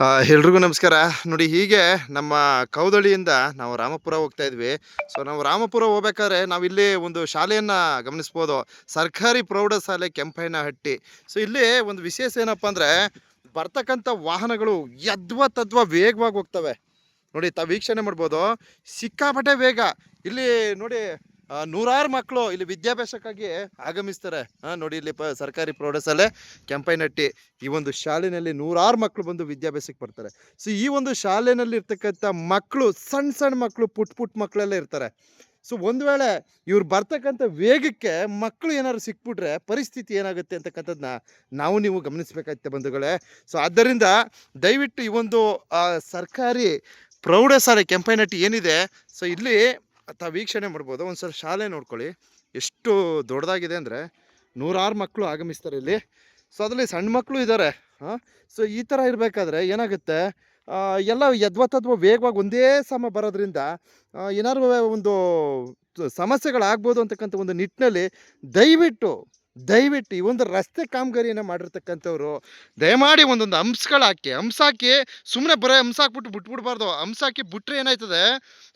ಎಲ್ರಿಗೂ ನಮಸ್ಕಾರ. ನೋಡಿ, ಹೀಗೆ ನಮ್ಮ ಕೌದಳಿಯಿಂದ ನಾವು ರಾಮಪುರ ಹೋಗ್ತಾ ಇದ್ವಿ. ಸೊ ನಾವು ರಾಮಪುರ ಹೋಗ್ಬೇಕಾದ್ರೆ ನಾವು ಇಲ್ಲಿ ಒಂದು ಶಾಲೆಯನ್ನು ಗಮನಿಸ್ಬೋದು. ಸರ್ಕಾರಿ ಪ್ರೌಢಶಾಲೆ ಕೆಂಪಯ್ಯನಹಟ್ಟಿ. ಸೊ ಇಲ್ಲಿ ಒಂದು ವಿಶೇಷ ಏನಪ್ಪ ಅಂದರೆ ಬರ್ತಕ್ಕಂಥ ವಾಹನಗಳು ಯದ್ವ ತದ್ವ ವೇಗವಾಗಿ ಹೋಗ್ತವೆ. ನೋಡಿ, ತಾವು ವೀಕ್ಷಣೆ ಮಾಡ್ಬೋದು. ಸಿಕ್ಕಾಪಟ್ಟೆ ವೇಗ. ಇಲ್ಲಿ ನೋಡಿ ನೂರಾರು ಮಕ್ಕಳು ಇಲ್ಲಿ ವಿದ್ಯಾಭ್ಯಾಸಕ್ಕಾಗಿ ಆಗಮಿಸ್ತಾರೆ. ಹಾಂ ನೋಡಿ ಇಲ್ಲಿ ಸರ್ಕಾರಿ ಪ್ರೌಢಶಾಲೆ ಕೆಂಪೈನಟ್ಟಿ ಈ ಒಂದು ಶಾಲೆಯಲ್ಲಿ ನೂರಾರು ಮಕ್ಕಳು ಬಂದು ವಿದ್ಯಾಭ್ಯಾಸಕ್ಕೆ ಬರ್ತಾರೆ. ಸೊ ಈ ಒಂದು ಶಾಲೆಯಲ್ಲಿ ಇರ್ತಕ್ಕಂಥ ಮಕ್ಕಳು ಸಣ್ಣ ಸಣ್ಣ ಮಕ್ಕಳು ಪುಟ್ ಪುಟ್ ಮಕ್ಕಳೆಲ್ಲ ಇರ್ತಾರೆ. ಸೊ ಒಂದು ವೇಳೆ ಇವ್ರು ಬರ್ತಕ್ಕಂಥ ವೇಗಕ್ಕೆ ಮಕ್ಕಳು ಏನಾದ್ರು ಸಿಕ್ಬಿಟ್ರೆ ಪರಿಸ್ಥಿತಿ ಏನಾಗುತ್ತೆ ಅಂತಕ್ಕಂಥದ್ದನ್ನ ನಾವು ನೀವು ಗಮನಿಸಬೇಕಾಗುತ್ತೆ ಬಂಧುಗಳೇ. ಸೊ ಆದ್ದರಿಂದ ದಯವಿಟ್ಟು ಈ ಒಂದು ಸರ್ಕಾರಿ ಪ್ರೌಢಶಾಲೆ ಕೆಂಪೈನಟ್ಟಿ ಏನಿದೆ? ಸೊ ಇಲ್ಲಿ ತಾವು ವೀಕ್ಷಣೆ ಮಾಡ್ಬೋದು. ಒಂದು ಸಲ ಶಾಲೆ ನೋಡ್ಕೊಳ್ಳಿ. ಎಷ್ಟು ದೊಡ್ಡದಾಗಿದೆ ಅಂದರೆ ನೂರಾರು ಮಕ್ಕಳು ಆಗಮಿಸ್ತಾರೆ ಇಲ್ಲಿ. ಸೊ ಅದರಲ್ಲಿ ಸಣ್ಣ ಮಕ್ಕಳು ಇದ್ದಾರೆ ಹಾಂ? ಸೊ ಈ ಥರ ಇರಬೇಕಾದ್ರೆ ಏನಾಗುತ್ತೆ? ಎಲ್ಲ ಯದ್ವತ್ತದ್ವ ವೇಗವಾಗಿ ಒಂದೇ ಸಮ ಬರೋದ್ರಿಂದ ಏನಾದ್ರು ಒಂದು ಸಮಸ್ಯೆಗಳಾಗ್ಬೋದು ಅಂತಕ್ಕಂಥ ಒಂದು ನಿಟ್ಟಿನಲ್ಲಿ ದಯವಿಟ್ಟು ದಯವಿಟ್ಟು ಈ ಒಂದು ರಸ್ತೆ ಕಾಮಗಾರಿಯನ್ನು ಮಾಡಿರ್ತಕ್ಕಂಥವ್ರು, ದಯಮಾಡಿ ಒಂದೊಂದು ಹಂಸಗಳಾಕಿ ಹಾಕಿ ಸುಮ್ಮನೆ ಬರೋ ಹಂಸ ಹಾಕ್ಬಿಟ್ಟು ಬಿಟ್ಬಿಡ್ಬಾರ್ದು. ಹಂಸ ಹಾಕಿ ಬಿಟ್ರೆ ಏನಾಯ್ತದೆ?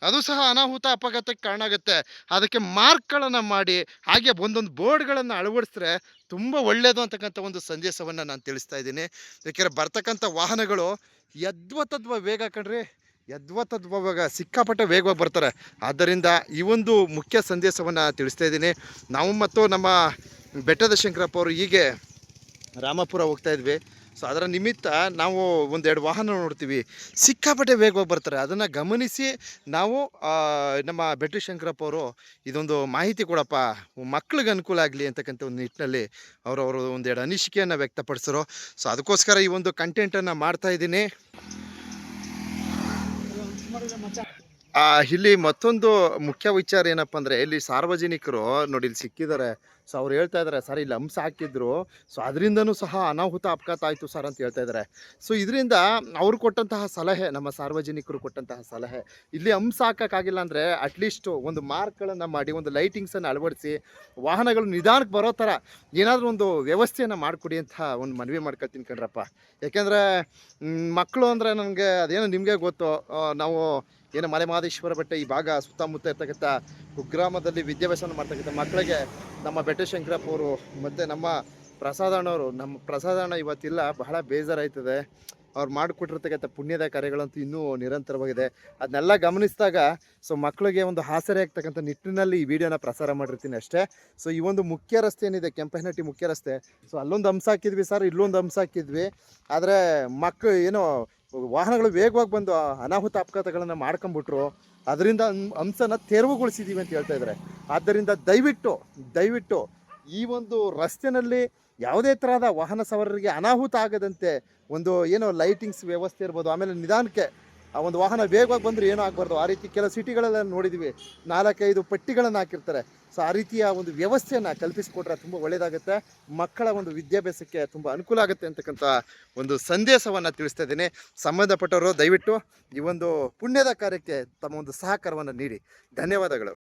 ಅದು ಸಹ ಅನಾಹುತ, ಅಪಘಾತಕ್ಕೆ ಕಾರಣ ಆಗುತ್ತೆ. ಅದಕ್ಕೆ ಮಾರ್ಕ್ಗಳನ್ನು ಮಾಡಿ, ಹಾಗೆ ಒಂದೊಂದು ಬೋರ್ಡ್ಗಳನ್ನು ಅಳವಡಿಸಿದ್ರೆ ತುಂಬ ಒಳ್ಳೆಯದು ಅಂತಕ್ಕಂಥ ಒಂದು ಸಂದೇಶವನ್ನು ನಾನು ತಿಳಿಸ್ತಾ ಇದ್ದೀನಿ. ಯಾಕೆಂದರೆ ಬರ್ತಕ್ಕಂಥ ವಾಹನಗಳು ಯದ್ವತದ್ವ ವೇಗ ಕಣ್ರಿ, ಯದ್ವತದ್ವ ವೇಗ, ಸಿಕ್ಕಾಪಟ್ಟೆ ವೇಗವಾಗಿ ಬರ್ತಾರೆ. ಆದ್ದರಿಂದ ಈ ಒಂದು ಮುಖ್ಯ ಸಂದೇಶವನ್ನು ತಿಳಿಸ್ತಾ ಇದ್ದೀನಿ. ನಾವು ಮತ್ತು ನಮ್ಮ ಬೆಟ್ಟದ ಶಂಕರಪ್ಪ ಅವರು ಹೀಗೆ ರಾಮಪುರ ಹೋಗ್ತಾ ಇದ್ವಿ. ಸೊ ಅದರ ನಿಮಿತ್ತ ನಾವು ಒಂದೆರಡು ವಾಹನ ನೋಡ್ತೀವಿ. ಸಿಕ್ಕಾಪಟ್ಟೆ ವೇಗವಾಗಿ ಬರ್ತಾರೆ. ಅದನ್ನು ಗಮನಿಸಿ ನಾವು ನಮ್ಮ ಬೆಟ್ಟು ಶಂಕರಪ್ಪ ಅವರು ಇದೊಂದು ಮಾಹಿತಿ ಕೊಡಪ್ಪ. ಮಕ್ಳಿಗೆ ಅನುಕೂಲ ಆಗಲಿ ಅಂತಕ್ಕಂಥ ಒಂದು ನಿಟ್ಟಿನಲ್ಲಿ ಅವರು ಅವರು ಒಂದೆರಡು ಅನಿಸಿಕೆಯನ್ನು ವ್ಯಕ್ತಪಡಿಸಿದ್ರು. ಸೊ ಅದಕ್ಕೋಸ್ಕರ ಈ ಒಂದು ಕಂಟೆಂಟನ್ನು ಮಾಡ್ತಾ ಇದ್ದೀನಿ. ಇಲ್ಲಿ ಮತ್ತೊಂದು ಮುಖ್ಯ ವಿಚಾರ ಏನಪ್ಪ ಅಂದರೆ, ಇಲ್ಲಿ ಸಾರ್ವಜನಿಕರು ನೋಡಿ ಇಲ್ಲಿ ಸಿಕ್ಕಿದ್ದಾರೆ. ಸೊ ಅವ್ರು ಹೇಳ್ತಾ ಇದ್ದಾರೆ ಸರ್, ಇಲ್ಲಿ ಹಂಸ ಹಾಕಿದ್ರು. ಸೊ ಅದರಿಂದನೂ ಸಹ ಅನಾಹುತ ಅಪಘಾತ ಆಯಿತು ಸರ್ ಅಂತ ಹೇಳ್ತಾ ಇದ್ದಾರೆ ಸೊ ಇದರಿಂದ ಅವ್ರು ಕೊಟ್ಟಂತಹ ಸಲಹೆ, ನಮ್ಮ ಸಾರ್ವಜನಿಕರು ಕೊಟ್ಟಂತಹ ಸಲಹೆ, ಇಲ್ಲಿ ಹಂಸ ಹಾಕೋಕ್ಕಾಗಿಲ್ಲ ಅಂದರೆ ಅಟ್ಲೀಸ್ಟು ಒಂದು ಮಾರ್ಕ್ಗಳನ್ನು ಮಾಡಿ, ಒಂದು ಲೈಟಿಂಗ್ಸನ್ನು ಅಳವಡಿಸಿ, ವಾಹನಗಳು ನಿಧಾನಕ್ಕೆ ಬರೋ ಥರ ಏನಾದರೂ ಒಂದು ವ್ಯವಸ್ಥೆಯನ್ನು ಮಾಡಿಕೊಡಿ ಅಂತ ಒಂದು ಮನವಿ ಮಾಡ್ಕೊಳ್ತೀನಿ ಕಣ್ರಪ್ಪ. ಯಾಕೆಂದರೆ ಮಕ್ಕಳು ಅಂದರೆ ನನಗೆ ಅದೇನೋ ನಿಮಗೆ ಗೊತ್ತು ನಾವು ಏನು ಮಲೆ ಮಹದೇಶ್ವರ ಬೆಟ್ಟ ಈ ಭಾಗ ಸುತ್ತಮುತ್ತ ಇರ್ತಕ್ಕಂಥ ಕುಗ್ರಾಮದಲ್ಲಿ ವಿದ್ಯಾಭ್ಯಾಸವನ್ನು ಮಾಡ್ತಕ್ಕಂಥ ಮಕ್ಕಳಿಗೆ ನಮ್ಮ ಬೆಟ್ಟ ಶಂಕರಪ್ಪ ಅವರು ಮತ್ತು ನಮ್ಮ ಪ್ರಸಾದಣ್ಣವರು ನಮ್ಮ ಪ್ರಸಾದಣ್ಣ ಇವತ್ತಿಲ್ಲ, ಬಹಳ ಬೇಜಾರಾಯ್ತದೆ. ಅವ್ರು ಮಾಡಿಕೊಟ್ಟಿರ್ತಕ್ಕಂಥ ಪುಣ್ಯದ ಕಾರ್ಯಗಳಂತೂ ಇನ್ನೂ ನಿರಂತರವಾಗಿದೆ. ಅದನ್ನೆಲ್ಲ ಗಮನಿಸಿದಾಗ, ಸೊ ಮಕ್ಕಳಿಗೆ ಒಂದು ಹಾಸರೆ ಆಗ್ತಕ್ಕಂಥ ನಿಟ್ಟಿನಲ್ಲಿ ಈ ವಿಡಿಯೋನ ಪ್ರಸಾರ ಮಾಡಿರ್ತೀನಿ ಅಷ್ಟೇ. ಸೊ ಈ ಒಂದು ಮುಖ್ಯ ರಸ್ತೆ ಏನಿದೆ, ಕೆಂಪನಹಟ್ಟಿ ಮುಖ್ಯ ರಸ್ತೆ. ಸೊ ಅಲ್ಲೊಂದು ಹಂಸ ಹಾಕಿದ್ವಿ ಸರ್, ಇಲ್ಲೊಂದು ಹಂಸ ಹಾಕಿದ್ವಿ. ಆದರೆ ಮಕ್ಕಳು ಏನೋ ವಾಹನಗಳು ವೇಗವಾಗಿ ಬಂದು ಅನಾಹುತ ಅಪಘಾತಗಳನ್ನು ಮಾಡ್ಕೊಂಬಿಟ್ರು. ಅದರಿಂದ ಅಂಶನ ತೆರವುಗೊಳಿಸಿದ್ದೀವಿ ಅಂತ ಹೇಳ್ತಾ ಇದ್ದಾರೆ ಆದ್ದರಿಂದ ದಯವಿಟ್ಟು ದಯವಿಟ್ಟು ಈ ಒಂದು ರಸ್ತೆನಲ್ಲಿ ಯಾವುದೇ ಥರದ ವಾಹನ ಸವಾರರಿಗೆ ಅನಾಹುತ ಆಗದಂತೆ ಒಂದು ಏನೋ ಲೈಟಿಂಗ್ಸ್ ವ್ಯವಸ್ಥೆ ಇರ್ಬೋದು, ಆಮೇಲೆ ನಿಧಾನಕ್ಕೆ ಆ ಒಂದು ವಾಹನ ವೇಗವಾಗಿ ಬಂದರೆ ಏನೂ ಆಗಬಾರ್ದು. ಆ ರೀತಿ ಕೆಲವು ಸಿಟಿಗಳೆಲ್ಲ ನೋಡಿದ್ದೀವಿ ನಾಲ್ಕೈದು ಪಟ್ಟಿಗಳನ್ನು ಹಾಕಿರ್ತಾರೆ. ಸೊ ಆ ರೀತಿಯ ಒಂದು ವ್ಯವಸ್ಥೆಯನ್ನು ಕಲ್ಪಿಸಿಕೊಟ್ರೆ ತುಂಬ ಒಳ್ಳೆಯದಾಗುತ್ತೆ ಮಕ್ಕಳ ಒಂದು ವಿದ್ಯಾಭ್ಯಾಸಕ್ಕೆ ತುಂಬ ಅನುಕೂಲ ಆಗುತ್ತೆ ಅಂತಕ್ಕಂಥ ಒಂದು ಸಂದೇಶವನ್ನು ತಿಳಿಸ್ತಾ ಇದ್ದೀನಿ. ಸಂಬಂಧಪಟ್ಟವರು ದಯವಿಟ್ಟು ಈ ಒಂದು ಪುಣ್ಯದ ಕಾರ್ಯಕ್ಕೆ ತಮ್ಮ ಒಂದು ಸಹಕಾರವನ್ನು ನೀಡಿ. ಧನ್ಯವಾದಗಳು.